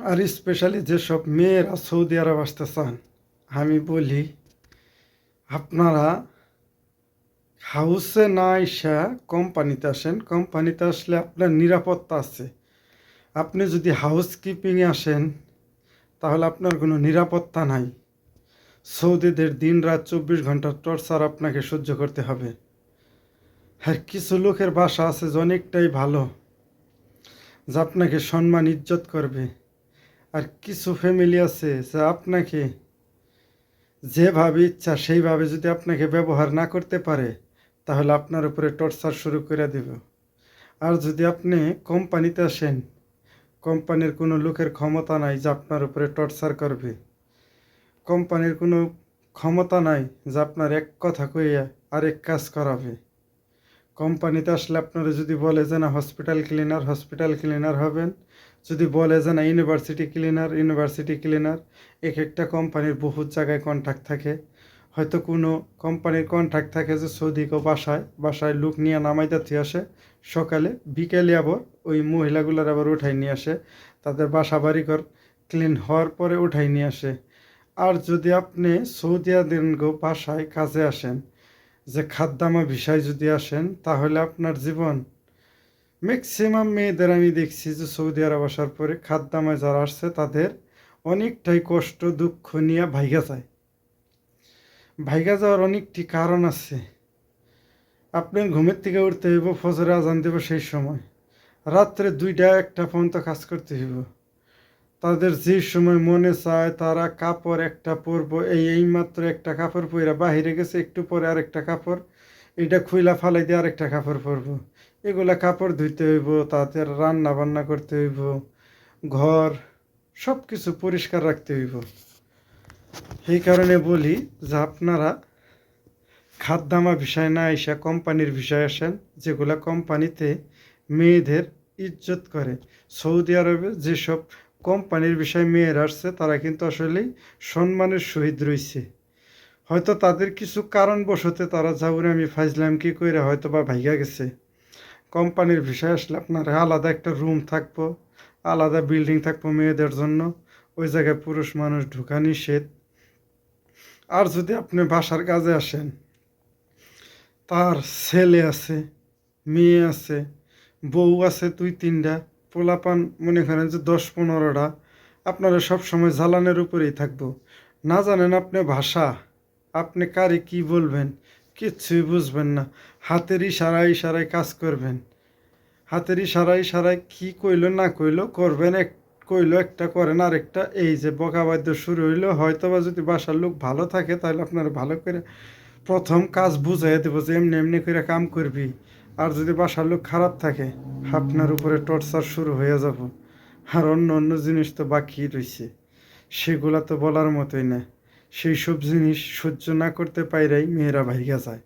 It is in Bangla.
আর স্পেশালি যেসব মেয়েরা সৌদি আরব আসতে চান, আমি বলি, আপনারা হাউসে না এসা কোম্পানিতে আসেন। কোম্পানিতে আসলে আপনার নিরাপত্তা আছে। আপনি যদি হাউস কিপিংয়ে আসেন, তাহলে আপনার কোনো নিরাপত্তা নাই। সৌদিদের দিন রাত চব্বিশ ঘণ্টা টর্চার আপনাকে সহ্য করতে হবে। আর কিছু লোকের বাসা আছে যে অনেকটাই ভালো, যা আপনাকে সম্মান ইজ্জত করবে। আর কিছু ফ্যামিলি আছে, যা আপনাকে যেভাবে ইচ্ছা সেইভাবে যদি আপনাকে ব্যবহার না করতে পারে, তাহলে আপনার উপরে টর্চার শুরু করে দেব। আর যদি আপনি কোম্পানিতে আসেন কোম্পানির কোনো লোকের ক্ষমতা নাই যে আপনার উপরে টর্চার করবে। কোম্পানির কোনো ক্ষমতা নাই যে আপনার এক কথা কইয়া আরেক কাজ করাবে। কোম্পানিতে আসলে আপনারা যদি বলে যে না হসপিটাল ক্লিনার হসপিটাল ক্লিনার হবেন, যদি বলে যে না ইউনিভার্সিটি ক্লিনার ইউনিভার্সিটি ক্লিনার এক একটা কোম্পানির বহুত জায়গায় কন্ট্যাক্ট থাকে। হয়তো কোনো কোম্পানির কন্ট্যাক্ট থাকে যে সৌদি কেউ বাসায় বাসায় লোক নিয়ে নামাইতে দিতে আসে, সকালে বিকেলে আবার ওই মহিলাগুলোর আবার উঠাই নিয়ে আসে, তাদের বাসা বাড়িঘর ক্লিন হওয়ার পরে উঠাই নিয়ে আসে। আর যদি আপনি সৌদি আরব বাসায় কাজে আসেন যে খাদ্যামা বিষয় যদি আসেন, তাহলে আপনার জীবন ম্যাক্সিমাম মেয়েদের আমি দেখছি যে সৌদি আরব আসার পরে খাদ্যামায় যারা আসছে, তাদের অনেকটাই কষ্ট, দুঃখ নিয়ে ভাইগা যায়। ভাইগা যাওয়ার অনেকটি কারণ আছে। আপনার ঘুমের থেকে উঠতে হইব, ফজরে আজান দেব সেই সময়। রাত্রে দুইটা একটা পর্যন্ত কাজ করতে হইব। তাদের যে সময় মনে চায়, তারা কাপড় একটা পরবো। এই এইমাত্র একটা কাপড় পরে বাহিরে গেছে, একটু পরে আরেকটা কাপড়। এটা খুইলা ফালাই দিয়ে আরেকটা কাপড় পরবো। এগুলা কাপড় ধুইতে হইব তাদের রান্না বান্না করতে হইব, ঘর সব কিছু পরিষ্কার রাখতে হইব। সেই কারণে বলি যে আপনারা খাদ্যামা বিষয় না এসে কোম্পানির বিষয় আসেন, যেগুলা কোম্পানিতে মেয়েদের ইজ্জত করে। সৌদি আরবে যেসব কোম্পানির বিষয়ে মেয়ের আসছে, তারা কিন্তু আসলেই সম্মানের সহিত রয়েছে হয়তো তাদের কিছু কারণবশতে তারা যাউরে আমি ফাইজলাম কি করে হয়তো বা ভাইগা গেছে। কোম্পানির বিষয় আসলে আপনার আলাদা একটা রুম থাকব, আলাদা বিল্ডিং থাকব মেয়েদের জন্য। ওই জায়গায় পুরুষ মানুষ ঢুকা নিষেধ। আর যদি আপনি বাসার কাজে আসেন, তার ছেলে আছে, মেয়ে আছে, বউ আছে দুই তিনটা পোলাপান মনে করেন যে দশ পনেরোটা, আপনারা সব সময় জ্বালানের উপরেই থাকব। না জানেন আপনি ভাষা, আপনি কারে কি বলবেন কিচ্ছুই বুঝবেন না। হাতের ইশারায় ইশারায় কাজ করবেন। হাতের ইশারায় ইশারায় কি কইলো না কইলো করবেন এক, কইলো একটা করেন আরেকটা। এই যে বকাবাদ্য শুরু হইল হয়তো বা যদি বাসার লোক ভালো থাকে তাহলে আপনারা ভালো করে প্রথম কাজ বুঝাই দেবো যে এমনি এমনি করে কাম করবি। আর যদি বাসার লোক খারাপ থাকে আপনার উপরে টর্চার শুরু হয়ে যাব। আর অন্য অন্য জিনিস তো বাকি রয়েছে সেগুলা তো বলার মতোই না। সেই সব জিনিস সহ্য না করতে পাইরাই মেয়েরা ভাইগা যায়।